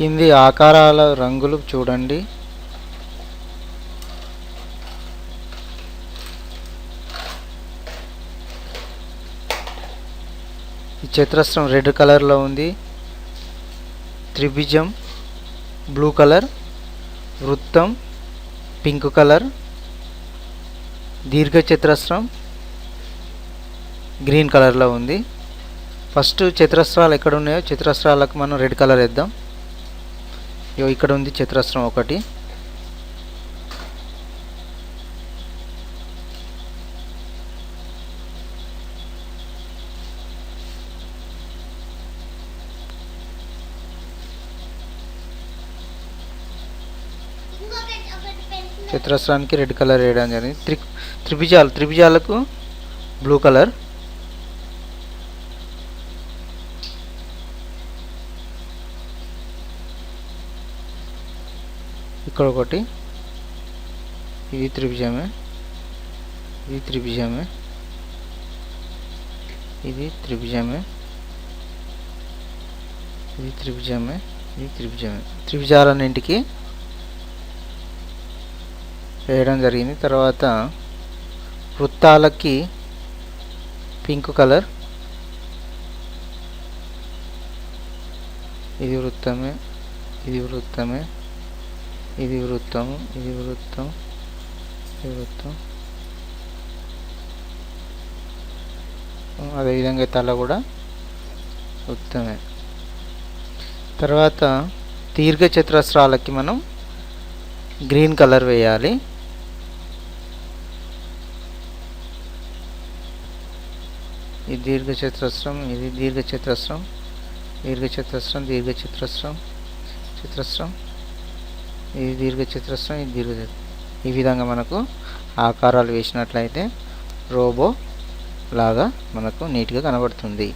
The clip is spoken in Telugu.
కింది ఆకారాల రంగులు చూడండి. ఈ చతురస్రం రెడ్ కలర్లో ఉంది. త్రిభుజం బ్లూ కలర్ వృత్తం పింక్ కలర్ దీర్ఘ చతురస్రం గ్రీన్ కలర్లో ఉంది. ఫస్ట్ చతురస్రాలు ఎక్కడ ఉన్నాయో చతురస్రాలకు మనం రెడ్ కలర్ వేద్దాం. ఇక్కడ ఉంది చతురస్రం ఒకటి. చతురస్రానికి రెడ్ కలర్ వేయడం జరిగింది. త్రి త్రిభుజాలు త్రిభుజాలకు బ్లూ కలర్. ఇక్కడ ఒకటి ఇది త్రిభుజమే. ఇది త్రిభుజమే. ఇది త్రిభుజమే. ఇది త్రిభుజమే. ఇది త్రిభుజమే. త్రిభుజాలన్నింటికి వేయడం జరిగింది. తర్వాత వృత్తాలకి పింక్ కలర్. ఇది వృత్తమే. ఇది వృత్తమే. ఇది వృత్తము ఇది వృత్తం ఇది వృత్తం. అదేవిధంగా తల కూడా వృత్తమే. తర్వాత దీర్ఘ చతురస్రాలకి మనం గ్రీన్ కలర్ వేయాలి. ఇది దీర్ఘ చతురస్రం ఇది దీర్ఘ చతురస్రం దీర్ఘ చతురస్రం దీర్ఘ చతురస్రం చతురస్రం. ఇది దీర్ఘ చతురస్రం ఇది దీర్ఘ ఈ విధంగా మనకు ఆకారాలు వేసినట్లయితే రోబో లాగా మనకు నీట్గా కనబడుతుంది.